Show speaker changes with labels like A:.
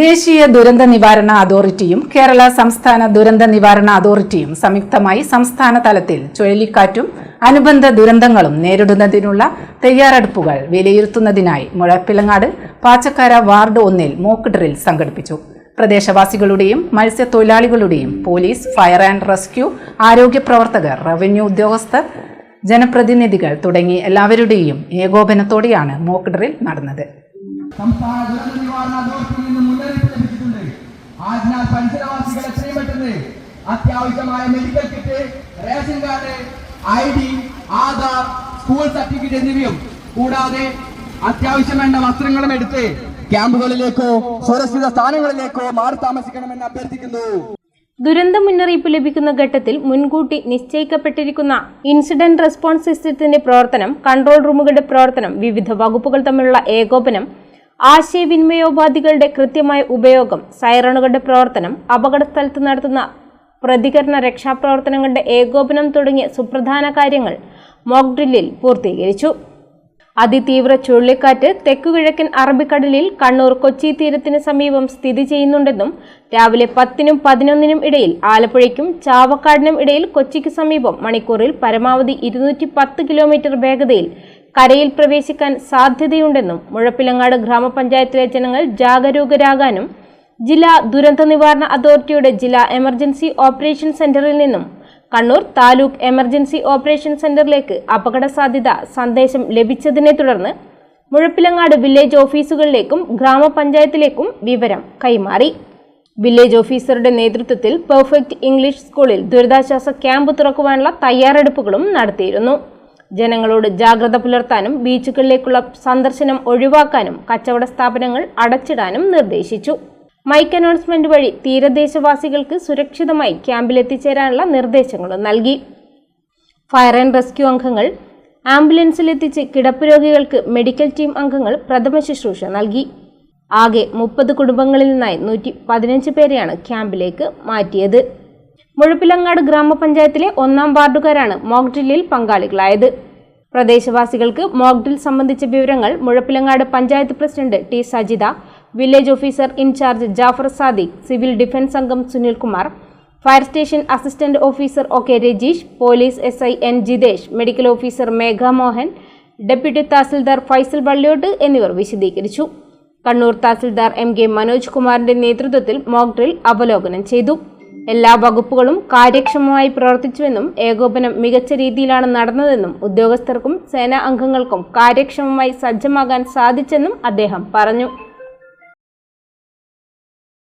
A: ദേശീയ ദുരന്ത നിവാരണ അതോറിറ്റിയും കേരള സംസ്ഥാന ദുരന്ത നിവാരണ അതോറിറ്റിയും സംയുക്തമായി സംസ്ഥാന തലത്തിൽ ചുഴലിക്കാറ്റും അനുബന്ധ ദുരന്തങ്ങളും നേരിടുന്നതിനുള്ള തയ്യാറെടുപ്പുകൾ വിലയിരുത്തുന്നതിനായി മുഴപ്പിലങ്ങാട് പാച്ചക്കാര വാർഡ് ഒന്നിൽ മോക്ക് ഡ്രിൽ സംഘടിപ്പിച്ചു. പ്രദേശവാസികളുടെയും മത്സ്യത്തൊഴിലാളികളുടെയും പോലീസ് ഫയർ ആൻഡ് റെസ്ക്യൂ ആരോഗ്യ പ്രവർത്തകർ റവന്യൂ ഉദ്യോഗസ്ഥർ ജനപ്രതിനിധികൾ തുടങ്ങി എല്ലാവരുടെയും ഏകോപനത്തോടെയാണ് മോക്ക് ഡ്രിൽ നടന്നത്.
B: സംസ്ഥാന ദുരന്ത നിവാരണ അതോറിറ്റിയിൽ നിന്ന് മുന്നറിയിപ്പ് ലഭിച്ചിട്ടുണ്ട് അതിനാൽ പരിസരവാസികൾ എത്രയും പെട്ടെന്ന് അത്യാവശ്യമായ medical kit ration card I D Aadhaar school certificate എന്നിവയും കൂടാതെ അത്യാവശ്യം വേണ്ട വസ്ത്രങ്ങളും എടുത്ത് ക്യാമ്പുകളിലേക്കോ സുരക്ഷിത സ്ഥാനങ്ങളിലേക്കോ മാറി താമസിക്കണമെന്ന് അഭ്യർത്ഥിക്കുന്നു.
C: ദുരന്ത മുന്നറിയിപ്പ് ലഭിക്കുന്ന ഘട്ടത്തിൽ മുൻകൂട്ടി നിശ്ചയിക്കപ്പെട്ടിരിക്കുന്ന ഇൻസിഡന്റ് റെസ്പോൺസ് സിസ്റ്റത്തിന്റെ പ്രവർത്തനം കൺട്രോൾ റൂമുകളുടെ പ്രവർത്തനം വിവിധ വകുപ്പുകൾ തമ്മിലുള്ള ഏകോപനം ആശയവിനിമയോപാധികളുടെ കൃത്യമായ ഉപയോഗം സൈറണുകളുടെ പ്രവർത്തനം അപകടസ്ഥലത്ത് നടത്തുന്ന പ്രതികരണ രക്ഷാപ്രവർത്തനങ്ങളുടെ ഏകോപനം തുടങ്ങിയ സുപ്രധാന കാര്യങ്ങൾ മോക്ക് ഡ്രില്ലിൽ പൂർത്തീകരിച്ചു. അതിതീവ്ര ചുഴലിക്കാറ്റ് തെക്കുകിഴക്കൻ അറബിക്കടലിൽ കണ്ണൂർ കൊച്ചി തീരത്തിന് സമീപം സ്ഥിതി ചെയ്യുന്നുണ്ടെന്നും രാവിലെ പത്തിനും പതിനൊന്നിനും ഇടയിൽ ആലപ്പുഴയ്ക്കും ചാവക്കാടിനും ഇടയിൽ കൊച്ചിക്ക് സമീപം മണിക്കൂറിൽ പരമാവധി ഇരുന്നൂറ്റി പത്ത് കിലോമീറ്റർ വേഗതയിൽ കരയിൽ പ്രവേശിക്കാൻ സാധ്യതയുണ്ടെന്നും മുഴപ്പിലങ്ങാട് ഗ്രാമപഞ്ചായത്തിലെ ജനങ്ങൾ ജാഗരൂകരാകാനും ജില്ലാ ദുരന്ത നിവാരണ അതോറിറ്റിയുടെ ജില്ലാ എമർജൻസി ഓപ്പറേഷൻ സെന്ററിൽ നിന്നും കണ്ണൂർ താലൂക്ക് എമർജൻസി ഓപ്പറേഷൻ സെന്ററിലേക്ക് അപകട സാധ്യത സന്ദേശം ലഭിച്ചതിനെ തുടർന്ന് മുഴപ്പിലങ്ങാട് വില്ലേജ് ഓഫീസുകളിലേക്കും ഗ്രാമപഞ്ചായത്തിലേക്കും വിവരം കൈമാറി. വില്ലേജ് ഓഫീസറുടെ നേതൃത്വത്തിൽ പെർഫെക്റ്റ് ഇംഗ്ലീഷ് സ്കൂളിൽ ദുരിതാശ്വാസ ക്യാമ്പ് തുറക്കുവാനുള്ള തയ്യാറെടുപ്പുകളും നടത്തിയിരുന്നു. ജനങ്ങളോട് ജാഗ്രത പുലർത്താനും ബീച്ചുകളിലേക്കുള്ള സന്ദർശനം ഒഴിവാക്കാനും കച്ചവട സ്ഥാപനങ്ങൾ അടച്ചിടാനും നിർദ്ദേശിച്ചു. മൈക്ക് അനൗൺസ്മെന്റ് വഴി തീരദേശവാസികൾക്ക് സുരക്ഷിതമായി ക്യാമ്പിലെത്തിച്ചേരാനുള്ള നിർദ്ദേശങ്ങളും നൽകി. ഫയർ ആൻഡ് റെസ്ക്യൂ അംഗങ്ങൾ ആംബുലൻസിലെത്തിച്ച് കിടപ്പ് രോഗികൾക്ക് മെഡിക്കൽ ടീം അംഗങ്ങൾ പ്രഥമ ശുശ്രൂഷ നൽകി. ആകെ മുപ്പത് കുടുംബങ്ങളിൽ നിന്നായി നൂറ്റി പതിനഞ്ച് പേരെയാണ് ക്യാമ്പിലേക്ക് മാറ്റിയത്. മുഴപ്പിലങ്ങാട് ഗ്രാമപഞ്ചായത്തിലെ ഒന്നാം വാർഡുകാരാണ് മോക്ഡ്രില്ലിൽ പങ്കാളികളായത്. പ്രദേശവാസികൾക്ക് മോക്ഡ്രിൽ സംബന്ധിച്ച വിവരങ്ങൾ Muzhappilangad panchayat president T Sajitha village officer in charge Jafar Sadiq civil defence അംഗം Sunilkumar fire station assistant officer O K Rajeesh police S I N Jithesh medical officer Megha Mohan deputy tahsildar Faisal Valliyott എന്നിവർ വിശദീകരിച്ചു. Kannur tahsildar M K Manoj കുമാറിന്റെ നേതൃത്വത്തിൽ mock drill അവലോകനം ചെയ്തു. എല്ലാ വകുപ്പുകളും കാര്യക്ഷമമായി പ്രവർത്തിച്ചുവെന്നും ഏകോപനം മികച്ച രീതിയിലാണ് നടന്നതെന്നും ഉദ്യോഗസ്ഥർക്കും സേനാ അംഗങ്ങൾക്കും കാര്യക്ഷമമായി സജ്ജമാകാൻ സാധിച്ചെന്നും അദ്ദേഹം പറഞ്ഞു.